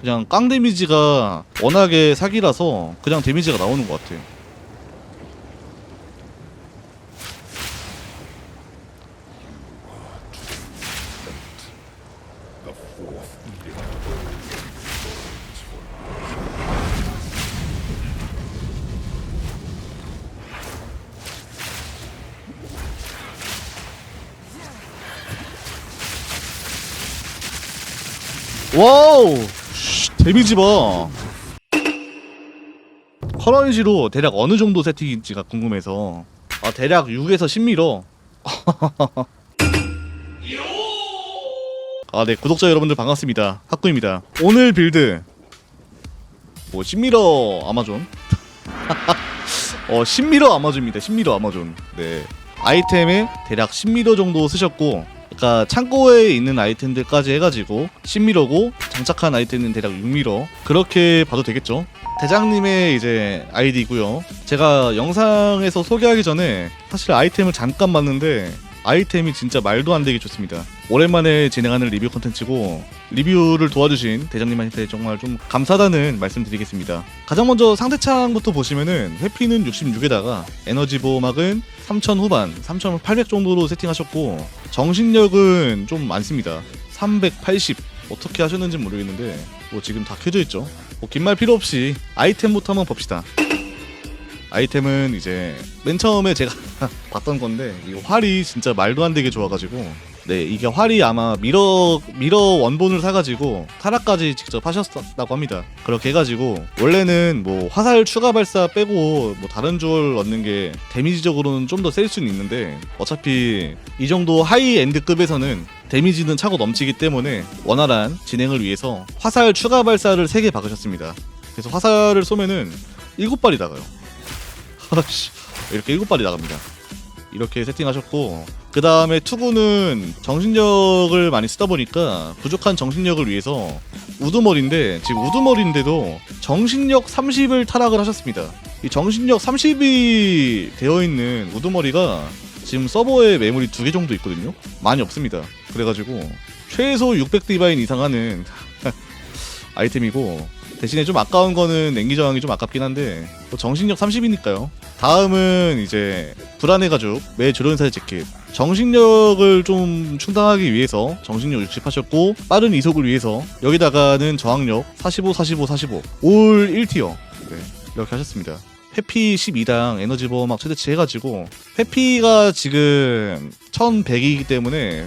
그냥 깡 데미지가 워낙에 사기라서 그냥 데미지가 나오는 것 같아. 와우! 씨, 데미지 봐. 커런시로 대략 어느 정도 세팅인지가 궁금해서. 아 대략 6에서 10미러 아 네 구독자 여러분들 반갑습니다. 학구입니다. 오늘 빌드. 뭐 10미러 아마존. 어 10미러 아마존입니다. 10미러 아마존. 네. 아이템에 대략 10미러 정도 쓰셨고 그러니까 창고에 있는 아이템들까지 해가지고 10미러고 장착한 아이템은 대략 6미러 그렇게 봐도 되겠죠 대장님의 이제 아이디고요. 제가 영상에서 소개하기 전에 사실 아이템을 잠깐 봤는데 아이템이 진짜 말도 안 되게 좋습니다. 오랜만에 진행하는 리뷰 컨텐츠고 리뷰를 도와주신 대장님한테 정말 좀 감사하다는 말씀드리겠습니다. 가장 먼저 상대창부터 보시면은 회피는 66에다가 에너지 보호막은 3000 후반, 3800 정도로 세팅하셨고 정신력은 좀 많습니다. 380 어떻게 하셨는지 모르겠는데 뭐 지금 다 켜져 있죠. 뭐 긴 말 필요 없이 아이템부터 한번 봅시다. 아이템은 이제 맨 처음에 제가 봤던 건데 이 활이 진짜 말도 안 되게 좋아가지고 네 이게 활이 아마 미러 미러 원본을 사가지고 타락까지 직접 하셨다고 합니다. 그렇게 해가지고 원래는 뭐 화살 추가 발사 빼고 뭐 다른 주얼 얻는 게 데미지적으로는 좀 더 셀 수는 있는데 어차피 이 정도 하이 엔드급에서는 데미지는 차고 넘치기 때문에 원활한 진행을 위해서 화살 추가 발사를 3개 박으셨습니다. 그래서 화살을 쏘면은 7발이 나가요. 이렇게 7발이 나갑니다. 이렇게 세팅하셨고 그 다음에 투구는 정신력을 많이 쓰다 보니까 부족한 정신력을 위해서 우두머리인데 지금 우두머리인데도 정신력 30을 타락을 하셨습니다. 이 정신력 30이 되어 있는 우두머리가 지금 서버에 매물이 두 개 정도 있거든요. 많이 없습니다. 그래가지고 최소 600 디바인 이상 하는 아이템이고 대신에 좀 아까운 거는 냉기 저항이 좀 아깝긴 한데 뭐 정신력 30이니까요. 다음은 이제 불안해 가죽 매 조련사의 재킷 정신력을 좀 충당하기 위해서 정신력 60 하셨고 빠른 이속을 위해서 여기다가는 저항력 45 45 45 올 1티어 네, 이렇게 하셨습니다. 회피 12당 에너지 보호막 최대치 해가지고 회피가 지금 1100이기 때문에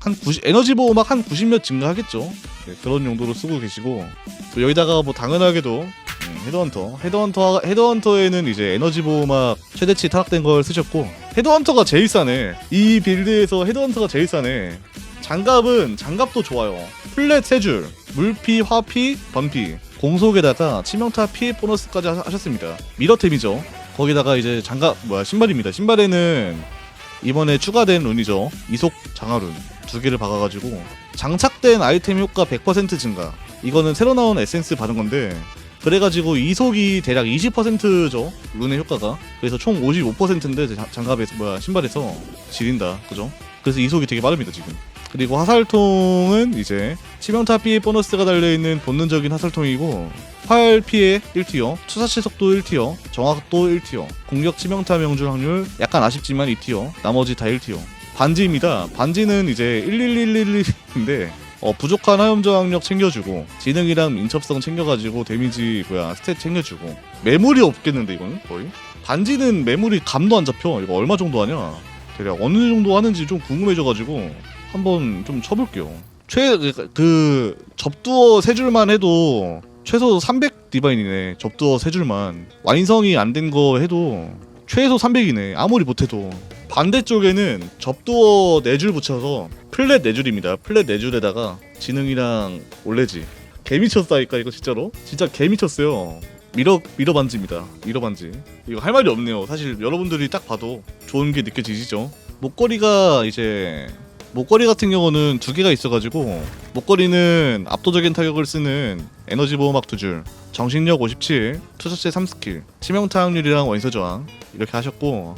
한 90, 에너지 보호 막 한 90몇 증가하겠죠. 네, 그런 용도로 쓰고 계시고 또 여기다가 뭐 당연하게도 음, 헤드헌터. 헤드헌터 헤드헌터에는 이제 에너지 보호막 최대치 타락된 걸 쓰셨고 헤드헌터가 제일 싸네. 이 빌드에서 헤드헌터가 제일 싸네. 장갑은 장갑도 좋아요. 플랫 3줄. 물피 화피 번피. 공속에다가 치명타 피해 보너스까지 하- 하셨습니다. 미러템이죠. 거기다가 이제 장갑 뭐야 신발입니다. 신발에는 이번에 추가된 룬이죠. 이속 장화룬. 두 개를 박아가지고 장착된 아이템 효과 100% 증가. 이거는 새로 나온 에센스 받은 건데 그래가지고 이속이 대략 20%죠 룬의 효과가. 그래서 총 55%인데 장갑에서 뭐야 신발에서 지린다. 그죠? 그래서 이속이 되게 빠릅니다 지금 그리고 화살통은 이제 치명타 피해 보너스가 달려있는 본능적인 화살통이고 활 피해 1티어 투사치 속도 1티어 정확도 1티어 공격 치명타 명중 확률 약간 아쉽지만 2티어 나머지 다 1티어. 반지입니다. 반지는 이제 11111인데 어, 부족한 화염 저항력 챙겨주고 지능이랑 민첩성 챙겨가지고 데미지 뭐야 스탯 챙겨주고. 매물이 없겠는데 이거는 거의? 반지는 매물이 감도 안 잡혀. 이거 얼마 정도 하냐? 대략 어느 정도 하는지 좀 궁금해져가지고 한번 좀 쳐볼게요. 최 그 접두어 세 줄만 해도 최소 300 디바인이네. 접두어 세 줄만. 완성이 안 된 거 해도 최소 300이네. 아무리 못해도. 반대쪽에는 접두어 4줄 붙여서 플랫 4줄입니다. 플랫 4줄에다가 지능이랑 올레지. 개미쳤다니까 이거 진짜로? 진짜 개미쳤어요. 미러 미러 반지입니다. 미러 반지. 이거 할 말이 없네요. 사실 여러분들이 딱 봐도 좋은 게 느껴지시죠? 목걸이가 이제 목걸이 같은 경우는 두 개가 있어가지고 목걸이는 압도적인 타격을 쓰는 에너지 보호막 두 줄, 정신력 57, 투사체 3스킬, 치명타 확률이랑 원소 저항 이렇게 하셨고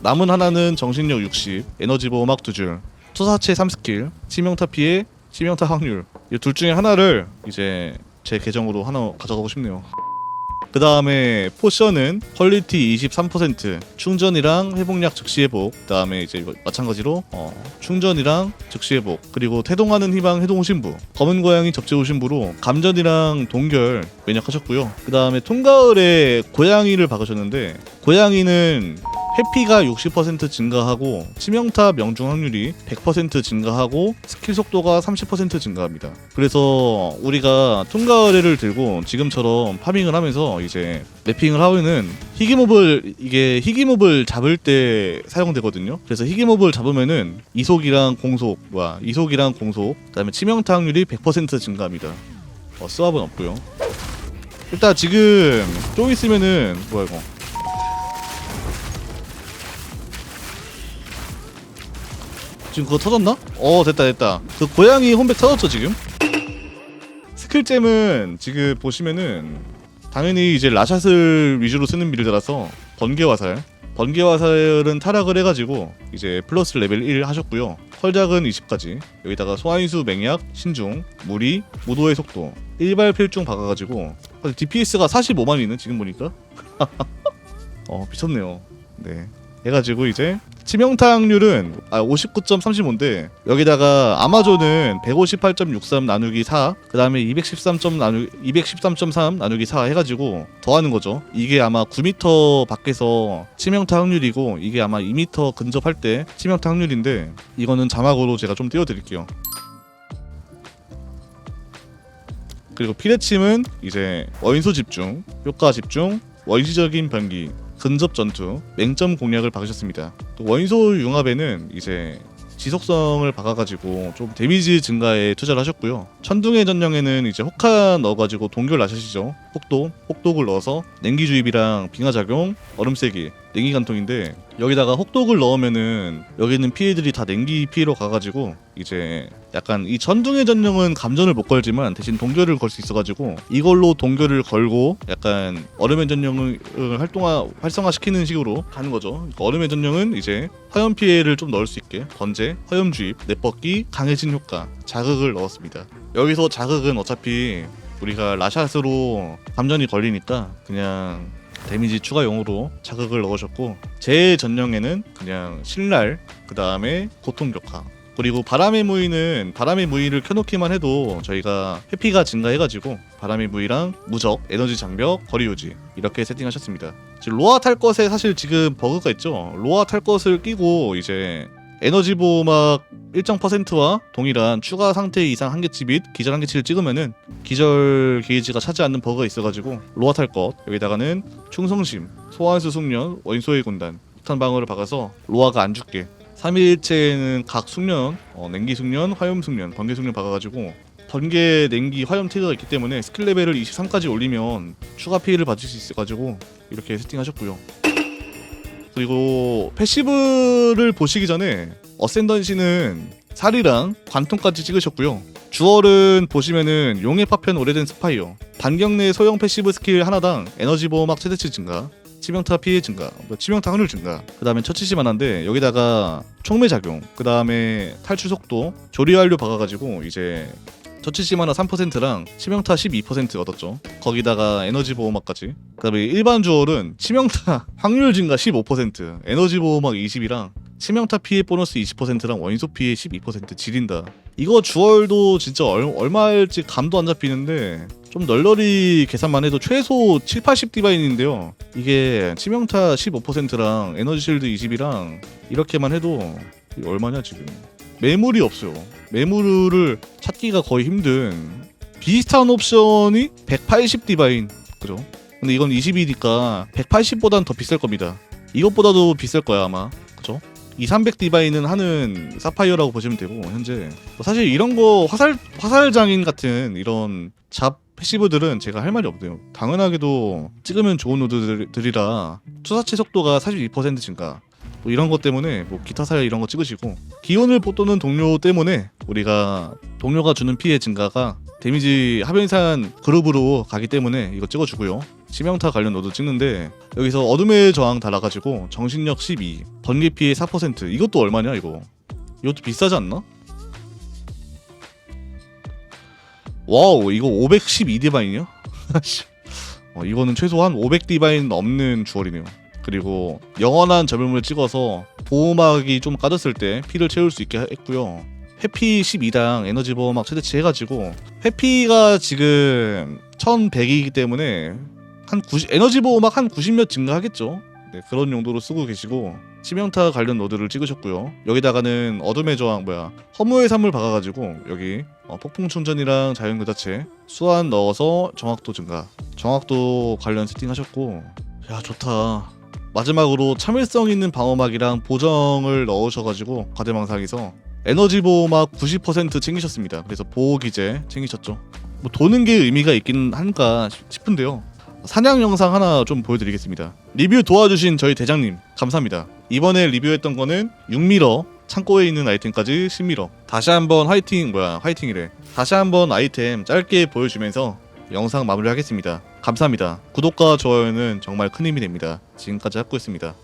남은 하나는 정신력 60, 에너지 보호막 두 줄, 투사체 3스킬, 치명타 피해, 치명타 확률 이 둘 중에 하나를 이제 제 계정으로 하나 가져가고 싶네요. 그 다음에 포션은 퀄리티 23% 충전이랑 회복약 즉시 회복 그 다음에 이제 마찬가지로 어, 충전이랑 즉시 회복 그리고 태동하는 희망 해동 신부 검은 고양이 접지 신부로 감전이랑 동결 매력하셨고요. 그 다음에 통가을에 고양이를 박으셨는데 고양이는 회피가 60% 증가하고 치명타 명중 확률이 100% 증가하고 스킬 속도가 30% 증가합니다. 그래서 우리가 통가을해를 들고 지금처럼 파밍을 하면서 이제 맵핑을 하면은 희귀몹을 이게 희귀몹을 잡을 때 사용되거든요. 그래서 희귀몹을 잡으면은 이속이랑 공속, 뭐야 이속이랑 공속, 그다음에 치명타 확률이 100% 증가합니다. 어, 스왑은 없고요. 일단 지금 좀 있으면은 뭐야 이거 지금 그거 터졌나? 어 됐다 됐다. 그 고양이 홈백 터졌죠 지금? 스킬잼은 지금 보시면은 당연히 이제 라샷을 위주로 쓰는 빌드라서 번개 화살. 번개 화살은 타락을 해가지고 이제 플러스 레벨 1 하셨고요. 펄작은 20까지. 여기다가 소환수 맹약 신중 무리 무도의 속도. 일발 필중 박아가지고. DPS가 45만이네 지금 보니까? 어 미쳤네요. 네 해가지고 이제 치명타 확률은 아 59.35인데 여기다가 아마존은 158.63 나누기 4 그 다음에 213. 나누 213.3 나누기 4 해가지고 더하는 거죠. 이게 아마 9m 밖에서 치명타 확률이고 이게 아마 2m 근접할 때 치명타 확률인데 이거는 자막으로 제가 좀 띄워드릴게요. 그리고 피레침은 이제 원소 집중, 효과 집중, 원시적인 변기, 근접 전투, 맹점 공략을 박으셨습니다. 또 원소 융합에는 이제 지속성을 박아가지고 좀 데미지 증가에 투자를 하셨고요. 천둥의 전령에는 이제 혹한 넣어가지고 동결 나셨시죠. 혹도, 혹독을 넣어서 냉기 주입이랑 빙하 작용, 얼음 세기, 냉기 간통인데 여기다가 혹독을 넣으면은 여기 있는 피해들이 다 냉기 피해로 가가지고 이제 약간 이 천둥의 전령은 감전을 못 걸지만 대신 동결을 걸 수 있어가지고 이걸로 동결을 걸고 약간 얼음의 전령을 활동화 활성화시키는 식으로 가는 거죠. 그러니까 얼음의 전령은 이제 화염 피해를 좀 넣을 수 있게 번제, 화염 주입, 내뻗기, 강해진 효과, 자극을 넣었습니다. 여기서 자극은 어차피 우리가 라샷으로 감전이 걸리니까 그냥 데미지 추가용으로 자극을 넣으셨고 제 전령에는 그냥 신랄 그 다음에 고통 격화 그리고 바람의 무의는 바람의 무의를 켜놓기만 해도 저희가 회피가 증가해가지고 바람의 무의랑 무적, 에너지 장벽, 거리 유지 이렇게 세팅하셨습니다. 로아 탈 것에 사실 지금 버그가 있죠. 로아 탈 것을 끼고 이제 에너지 보호막 일정 퍼센트와 동일한 추가 상태 이상 한계치 및 기절 한계치를 찍으면은 기절 게이지가 차지 않는 버그가 있어가지고 로아 탈 것 여기다가는 충성심, 소환수 숙련, 원소의 군단 폭탄 방어를 박아서 로아가 안 죽게 3일체는 각 숙련, 어, 냉기 숙련, 화염 숙련, 번개 숙련 박아가지고 번개, 냉기, 화염 태그가 있기 때문에 스킬 레벨을 23까지 올리면 추가 피해를 받을 수 있어가지고 이렇게 세팅하셨고요. 그리고 패시브를 보시기 전에 어센던시는 살이랑 관통까지 찍으셨고요. 주얼은 보시면은 용의 파편 오래된 스파이어 반경 내 소형 패시브 스킬 하나당 에너지 보호막 최대치 증가 치명타 피해 증가, 뭐 치명타 확률 증가, 그 다음에 처치시만 한데 여기다가 총매 작용, 그 다음에 탈출 속도, 조리 완료 박아가지고 이제 만화 3%랑 치명타 12% 얻었죠. 거기다가 에너지 보호막까지. 그다음에 일반 주얼은 치명타 확률 증가 15%, 에너지 보호막 20이랑 치명타 피해 보너스 20%랑 원소 피해 12% 지린다. 이거 주얼도 진짜 얼, 얼마일지 감도 안 잡히는데 좀 널널히 계산만 해도 최소 7, 80 디바인인데요. 이게 치명타 15%랑 에너지 실드 20이랑 이렇게만 해도 얼마냐 지금. 매물이 없어요. 매물을 찾기가 거의 힘든 비슷한 옵션이 180 디바인 그죠? 근데 이건 20이니까 180보단 더 비쌀 겁니다. 이것보다도 비쌀 거야 아마 그죠? 2, 300 디바인은 하는 사파이어라고 보시면 되고 현재 뭐 사실 이런 거 화살 화살 장인 같은 이런 잡 패시브들은 제가 할 말이 없네요. 당연하게도 찍으면 좋은 노드들이라 투사체 속도가 42% 증가. 뭐 이런 것 때문에 뭐 기타 살 이런 거 찍으시고 기온을 돋도는 동료 때문에 우리가 동료가 주는 피해 증가가 데미지 하변산 그룹으로 가기 때문에 이거 찍어주고요. 치명타 관련 노드 찍는데 여기서 어둠의 저항 달아가지고 정신력 12, 번개 피해 4% 이것도 얼마냐 이거? 이것도 비싸지 않나? 와우 이거 512 디바인이요? 어, 이거는 최소한 500 디바인 넘는 주얼이네요. 그리고 영원한 저별물을 찍어서 보호막이 좀 까졌을 때 피를 채울 수 있게 했고요. 회피 12당 에너지 보호막 최대치 해가지고 회피가 지금 1100이기 때문에 한 90, 에너지 보호막 한 90몇 증가하겠죠. 네, 그런 용도로 쓰고 계시고 치명타 관련 노드를 찍으셨고요. 여기다가는 어둠의 저항 뭐야 허무의 산물 박아가지고 여기 어, 폭풍 충전이랑 자연 교자체 수완 넣어서 정확도 증가, 정확도 관련 세팅하셨고 야 좋다. 마지막으로 참을성 있는 방어막이랑 보정을 넣으셔가지고 과대망상에서 에너지 보호막 90% 챙기셨습니다. 그래서 보호 기제 챙기셨죠. 뭐 도는 게 의미가 있긴 한가 싶- 싶은데요. 사냥 영상 하나 좀 보여드리겠습니다. 리뷰 도와주신 저희 대장님 감사합니다. 이번에 리뷰했던 거는 6미러 창고에 있는 아이템까지 10미러. 다시 한번 화이팅 뭐야 화이팅이래. 다시 한번 아이템 짧게 보여주면서 영상 마무리하겠습니다. 감사합니다. 구독과 좋아요는 정말 큰 힘이 됩니다. 지금까지 학구였습니다.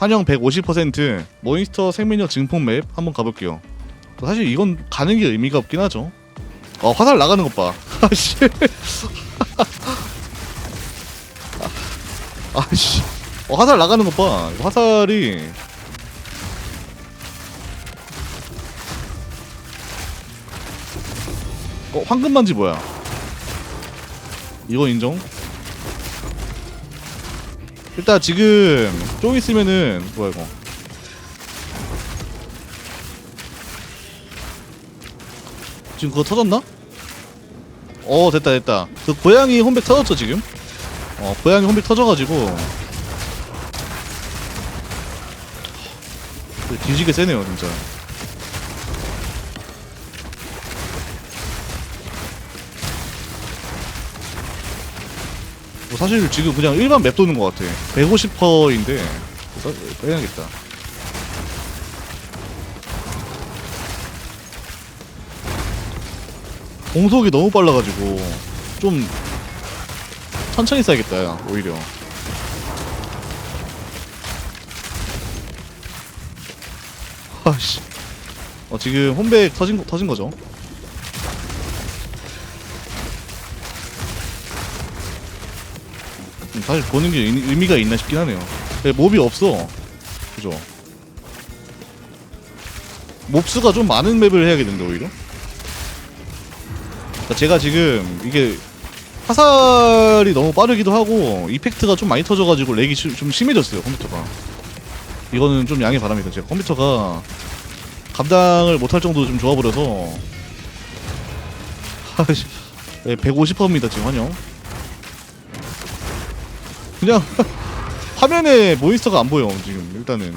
환영 150% 몬스터 생명력 증폭 맵 한번 가볼게요. 사실 이건 가는 게 의미가 없긴 하죠. 어 화살 나가는 것 봐. 아씨. 아씨. 어, 화살 나가는 것 봐. 화살이 어 황금 반지 뭐야? 이거 인정? 일단 지금 좀 있으면은 뭐야 이거? 지금 그거 터졌나? 어 됐다 됐다 그 고양이 홈백 터졌죠 지금? 어 고양이 홈백 터져가지고 뒤지게 세네요 진짜 사실 지금 그냥 일반 맵 도는 것 같아. 150%인데 빼야겠다. 공속이 너무 빨라가지고 좀 천천히 써야겠다 야, 오히려. 아씨. 어 지금 홈백 터진 거- 터진 거죠 음, 사실 보는 게 의- 의미가 있나 싶긴 하네요. 근데 몹이 없어. 그죠? 몹수가 좀 많은 맵을 해야 겠는데 오히려? 그러니까 제가 지금 이게 화살이 너무 빠르기도 하고 이펙트가 좀 많이 터져가지고 렉이 시- 좀 심해졌어요 컴퓨터가. 이거는 좀 양해 바랍니다. 제가 컴퓨터가 감당을 못할 정도로 좀 좋아버려서. 아이씨. 네, 150%입니다 지금 환영 그냥 화면에 몬스터가 안 보여 지금 일단은